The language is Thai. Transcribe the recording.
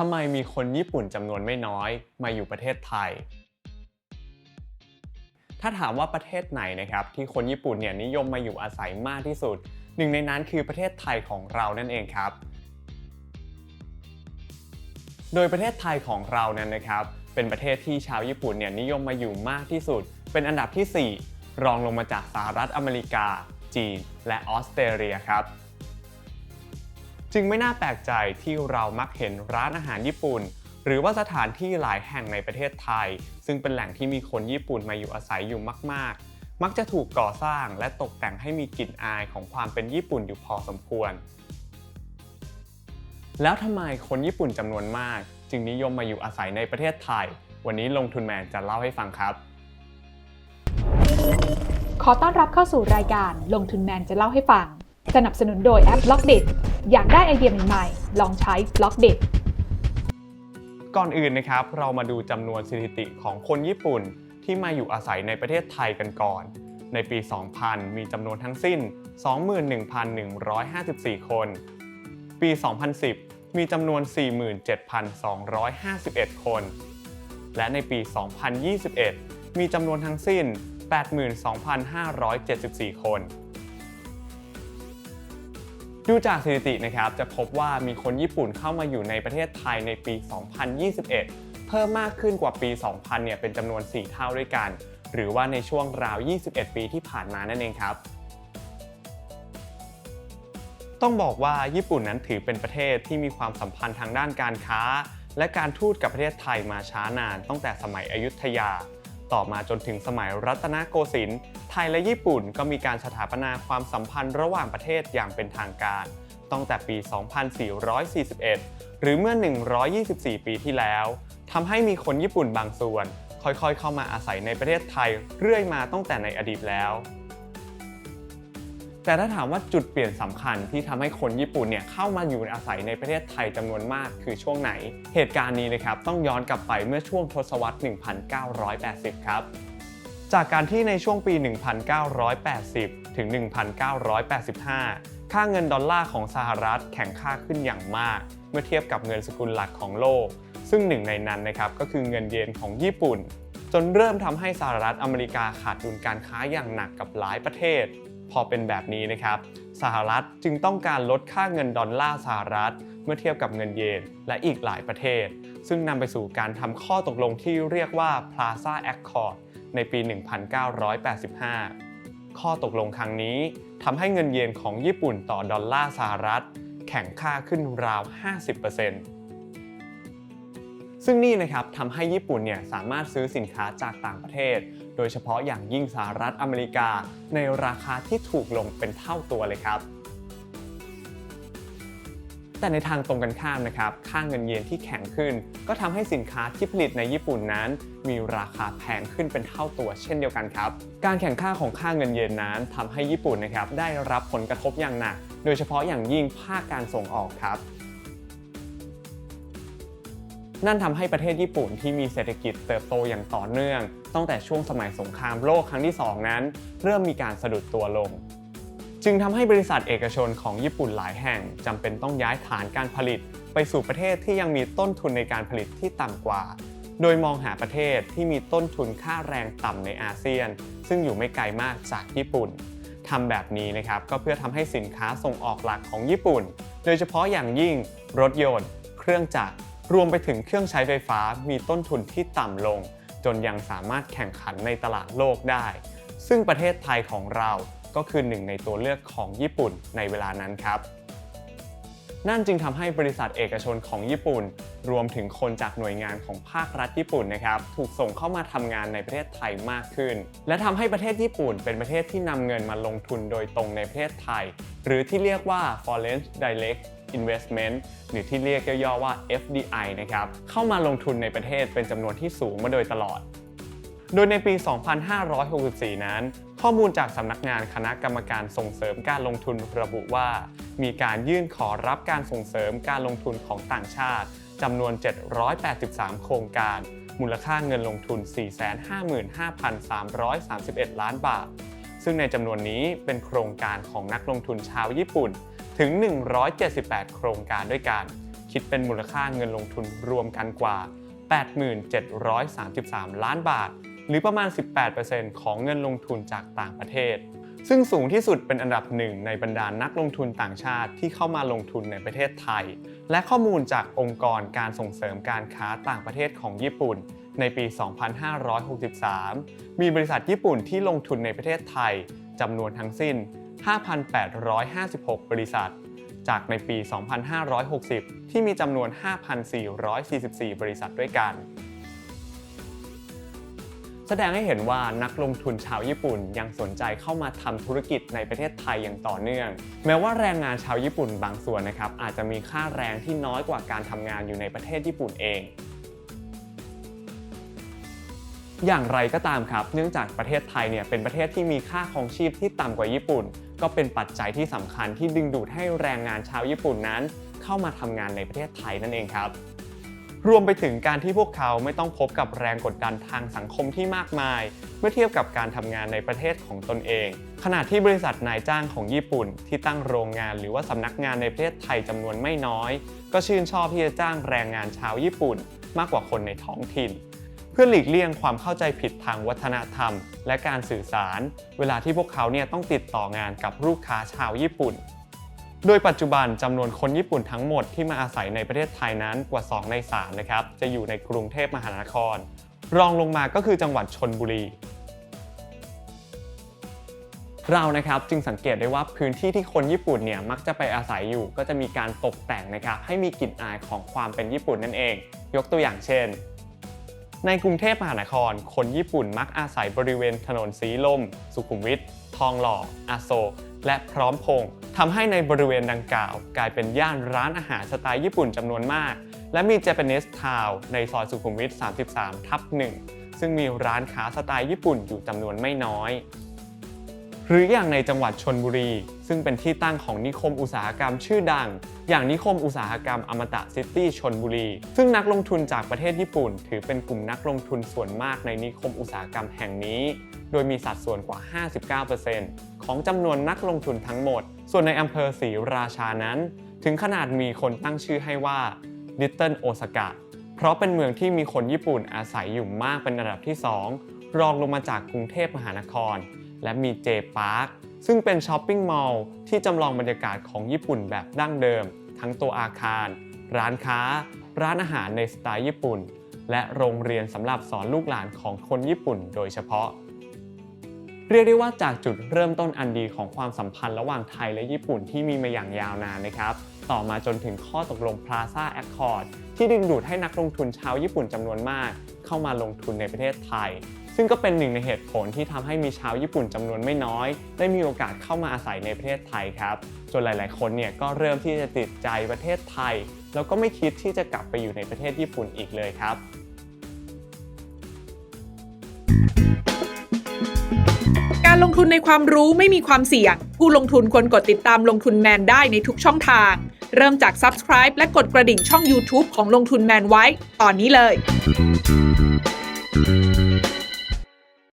ทำไมมีคนญี่ปุ่นจำนวนไม่น้อยมาอยู่ประเทศไทย ถ้าถามว่าประเทศไหนนะครับที่คนญี่ปุ่นเนี่ยนิยมมาอยู่อาศัยมากที่สุด หนึ่งในนั้นคือประเทศไทยของเรานั่นเองครับ โดยประเทศไทยของเรานั้นนะครับ เป็นประเทศที่ชาวญี่ปุ่นเนี่ยนิยมมาอยู่มากที่สุด เป็นอันดับที่ 4 รองลงมาจากสหรัฐอเมริกา จีน และออสเตรเลียครับ จึงไม่น่าแปลกใจที่เรามักเห็นร้านอาหารญี่ปุ่น หรือว่าสถานที่หลายแห่งในประเทศไทย ซึ่งเป็นแหล่งที่มีคนญี่ปุ่นมาอยู่อาศัยอยู่มาก ๆ มักจะถูกก่อสร้างและตกแต่งให้มีกลิ่นอายของความเป็นญี่ปุ่นอยู่พอสมควร แล้วทำไมคนญี่ปุ่นจำนวนมาก จึงนิยมมาอยู่อาศัยในประเทศไทย วันนี้ลงทุนแมนจะเล่าให้ฟังครับขอต้อนรับเข้าสู่รายการลงทุนแมนจะเล่าให้ฟัง สนับสนุนโดยแอปล็อกเด็ อยากได้ไอเดียใหม่ๆ ลองใช้ b ล็อกเด็ก่อนอื่นนะครับ เรามาดูจำนวนสถิติของคนญี่ปุ่นที่มาอยู่อาศัยในประเทศไทยกันก่อน ในปี 2000 มีจำนวนทั้งสิ้น 21,154 คน ปี 2010 มีจำนวน 47,251 คน และในปี 2021 มีจำนวนทั้งสิ้น 82,574 คน ดูจากสถิตินะครับจะพบว่ามีคนญี่ปุ่นเข้ามาอยู่ในประเทศไทยในปี 2021 เพิ่มมากขึ้นกว่าปี 2000 เนี่ยเป็นจำนวน 4 เท่าด้วยกัน หรือว่าในช่วงราว 21 ปีที่ผ่านมานั่นเองครับต้องบอกว่าญี่ปุ่นนั้นถือเป็นประเทศที่มีความสัมพันธ์ทางด้านการค้า และการทูตกับประเทศไทยมาช้านานตั้งแต่สมัยอยุธยา ต่อมาจนถึงสมัยรัตนโกสินทร์ไทยและญี่ปุ่นก็มีการสถาปนาความสัมพันธ์ระหว่างประเทศอย่างเป็นทางการ ตั้งแต่ปี 2441 หรือเมื่อ 124 ปีที่แล้วทำให้มีคนญี่ปุ่นบางส่วน ค่อยๆ เข้ามาอาศัยในประเทศไทยเรื่อยมาตั้งแต่ในอดีตแล้ว แต่ถ้าถามว่าจุดเปลี่ยนสำคัญที่ทำให้คนญี่ปุ่นเนี่ยเข้ามาอยู่อาศัยในประเทศไทยจำนวนมากคือช่วงไหน เหตุการณ์นี้นะครับต้องย้อนกลับไปเมื่อช่วงทศวรรษ 1980 ครับ จากการที่ในช่วงปี 1980 ถึง 1985 ค่าเงินดอลลาร์ของสหรัฐแข็งค่าขึ้นอย่างมาก เมื่อเทียบกับเงินสกุลหลักของโลก ซึ่งหนึ่งในนั้นนะครับก็คือเงินเยนของญี่ปุ่นจนเริ่มทำให้สหรัฐอเมริกาขาดดุลการค้าอย่างหนักกับหลายประเทศ พอเป็นแบบนี้นะครับสหรัฐจึงต้องการลดค่าเงินดอลลาร์สหรัฐ เมื่อเทียบกับเงินเยนและอีกหลายประเทศ ซึ่งนำไปสู่การทำข้อตกลงที่เรียกว่า Plaza Accord ในปี 1985 ข้อตกลงครั้งนี้ทำให้เงินเยนของญี่ปุ่นต่อดอลลาร์สหรัฐ แข็งค่าขึ้นราว 50%ซึ่งนี่นะครับทำให้ญี่ปุ่นเนี่ยสามารถซื้อสินค้าจากต่างประเทศ โดยเฉพาะอย่างยิ่งสหรัฐอเมริกา ในราคาที่ถูกลงเป็นเท่าตัวเลยครับ แต่ในทางตรงกันข้ามนะครับ ค่าเงินเยนที่แข็งขึ้น ก็ทำให้สินค้าที่ผลิตในญี่ปุ่นนั้น มีราคาแพงขึ้นเป็นเท่าตัวเช่นเดียวกันครับ การแข่งข้าของค่าเงินเยนนั้นทำให้ญี่ปุ่นนะครับได้รับผลกระทบอย่างหนัก โดยเฉพาะอย่างยิ่งภาคการส่งออกครับ นั่นทำให้ประเทศญี่ปุ่นที่มีเศรษฐกิจเติบโตอย่างต่อเนื่อง ตั้งแต่ช่วงสมัยสงครามโลกครั้งที่ 2 นั้น เริ่มมีการสะดุดตัวลง จึงทำให้บริษัทเอกชนของญี่ปุ่นหลายแห่งจำเป็นต้องย้ายฐานการผลิต ไปสู่ประเทศที่ยังมีต้นทุนในการผลิตที่ต่ำกว่า โดยมองหาประเทศที่มีต้นทุนค่าแรงต่ำในอาเซียน ซึ่งอยู่ไม่ไกลมากจากญี่ปุ่นทำแบบนี้นะครับก็เพื่อทำให้สินค้าส่งออกหลักของญี่ปุ่น โดยเฉพาะอย่างยิ่งรถยนต์ เครื่องจักร รวมไปถึงเครื่องใช้ไฟฟ้ามีต้นทุนที่ต่ำลง จนยังสามารถแข่งขันในตลาดโลกได้ ซึ่งประเทศไทยของเราก็คือหนึ่งในตัวเลือกของญี่ปุ่นในเวลานั้นครับ นั่นจึงทำให้บริษัทเอกชนของญี่ปุ่น รวมถึงคนจากหน่วยงานของภาครัฐญี่ปุ่นนะครับถูกส่งเข้ามาทำงานในประเทศไทยมากขึ้น และทำให้ประเทศญี่ปุ่น เป็นประเทศที่นำเงินมาลงทุนโดยตรงในประเทศไทย หรือที่เรียกว่า foreign direct investment หรือที่เรียกย่อๆว่า FDI นะครับเข้ามาลงทุนในประเทศเป็นจำนวนที่สูงมาโดยตลอด โดยในปี 2564 นั้น ข้อมูลจากสำนักงานคณะกรรมการส่งเสริมการลงทุนระบุว่า มีการยื่นขอรับการส่งเสริมการลงทุนของต่างชาติจำนวน 783 โครงการ มูลค่าเงินลงทุน 455,331 ล้านบาท ซึ่งในจำนวนนี้เป็นโครงการของนักลงทุนชาวญี่ปุ่น ถึง 178 โครงการด้วยกัน คิดเป็นมูลค่าเงินลงทุนรวมกันกว่า 8733 ล้านบาท หรือประมาณ 18%ของเงินลงทุนจากต่างประเทศ ซึ่งสูงที่สุดเป็นอันดับหนึ่งในบรรดานักลงทุนต่างชาติที่เข้ามาลงทุนในประเทศไทย และข้อมูลจากองค์กรการส่งเสริมการค้าต่างประเทศของญี่ปุ่นในปี 2563 มีบริษัทญี่ปุ่นที่ลงทุนในประเทศไทยจำนวนทั้งสิ้น 5,856 บริษัท จากในปี 2560 ที่มีจำนวน 5,444 บริษัทด้วยกัน แสดงให้เห็นว่านักลงทุนชาวญี่ปุ่นยังสนใจเข้ามาทำธุรกิจในประเทศไทยอย่างต่อเนื่อง แม้ว่าแรงงานชาวญี่ปุ่นบางส่วนนะครับอาจจะมีค่าแรงที่น้อยกว่าการทำงานอยู่ในประเทศญี่ปุ่นเองอย่างไรก็ตามครับ เนื่องจากประเทศไทยเนี่ยเป็นประเทศที่มีค่าครองชีพที่ต่ำกว่าญี่ปุ่น ก็เป็นปัจจัยที่สำคัญที่ดึงดูดให้แรงงานชาวญี่ปุ่นนั้น เข้ามาทำงานในประเทศไทยนั่นเองครับ รวมไปถึงการที่พวกเขาไม่ต้องพบกับแรงกดดันทางสังคมที่มากมาย เมื่อเทียบกับการทำงานในประเทศของตนเอง ขณะที่บริษัทนายจ้างของญี่ปุ่น ที่ตั้งโรงงานหรือว่าสำนักงานในประเทศไทยจำนวนไม่น้อย ก็ชื่นชอบที่จะจ้างแรงงานชาวญี่ปุ่น มากกว่าคนในท้องถิ่น พื่อหลีกเลี่ยงความเข้าใจผิดทางวัฒนธรรม และการสื่อสาร เวลาที่พวกเขาเนี่ยต้องติดต่องานกับลูกค้าชาวญี่ปุ่น โดยปัจจุบันจำนวนคนญี่ปุ่นทั้งหมดที่มาอาศัยในประเทศไทยนั้นกว่า 2 ใน 3 นะครับ จะอยู่ในกรุงเทพมหานคร รองลงมาก็คือจังหวัดชนบุรีเรานะครับจึงสังเกตได้ว่าพื้นที่ที่คนญี่ปุ่นเนี่ยมักจะไปอาศัยอยู่ ก็จะมีการตกแต่งนะครับให้มีกลิ่นอายของความเป็นญี่ปุ่นนั่นเอง ยกตัวอย่างเช่น ในกรุงเทพมหานคร คนญี่ปุ่นมักอาศัยบริเวณถนนสีลม สุขุมวิท ทองหล่อ อโศก และพร้อมพงษ์ทำให้ในบริเวณดังกล่าว กลายเป็นย่านร้านอาหารสไตล์ญี่ปุ่นจำนวนมาก และมี Japanese Town ในซอยสุขุมวิท 33 ทับ 1 ซึ่งมีร้านค้าสไตล์ญี่ปุ่นอยู่จำนวนไม่น้อย หรืออย่างในจังหวัดชนบุรี ซึ่งเป็นที่ตั้งของนิคมอุตสาหกรรมชื่อดัง อย่างนิคมอุตสาหกรรมอมตะซิตี้ชนบุรี ซึ่งนักลงทุนจากประเทศญี่ปุ่น ถือเป็นกลุ่มนักลงทุนส่วนมากในนิคมอุตสาหกรรมแห่งนี้ โดยมีสัดส่วนกว่า 59%ของจำนวนนักลงทุนทั้งหมด ส่วนในอำเภอศรีราชานั้น ถึงขนาดมีคนตั้งชื่อให้ว่า Little Osaka เพราะเป็นเมืองที่มีคนญี่ปุ่นอาศัยอยู่มากเป็นอันดับที่ 2 รองลงมาจากกรุงเทพมหานคร และมีเจพาร์คซึ่งเป็นช้อปปิ้งมอลล์ที่จำลองบรรยากาศของญี่ปุ่นแบบดั้งเดิม ทั้งตัวอาคาร ร้านค้า ร้านอาหารในสไตล์ญี่ปุ่น และโรงเรียนสำหรับสอนลูกหลานของคนญี่ปุ่นโดยเฉพาะ เรียกได้ว่าจากจุดเริ่มต้นอันดีของความสัมพันธ์ระหว่างไทยและญี่ปุ่นที่มีมาอย่างยาวนานนะครับ ต่อมาจนถึงข้อตกลง Plaza Accord ที่ดึงดูดให้นักลงทุนชาวญี่ปุ่นจำนวนมาก เข้ามาลงทุนในประเทศไทย ซึ่งก็เป็นหนึ่งในเหตุผลที่ทำให้มีชาวญี่ปุ่นจำนวนไม่น้อย ได้มีโอกาสเข้ามาอาศัยในประเทศไทยครับ จนหลาย ๆ คนเนี่ยก็เริ่มที่จะติดใจประเทศไทย แล้วก็ไม่คิดที่จะกลับไปอยู่ในประเทศญี่ปุ่นอีกเลยครับการลงทุนในความรู้ไม่มีความเสี่ยง ผู้ลงทุนควรกดติดตามลงทุนแมนได้ในทุกช่องทาง เริ่มจาก Subscribe และกดกระดิ่งช่อง YouTube ของลงทุนแมนไว้ ตอนนี้เลย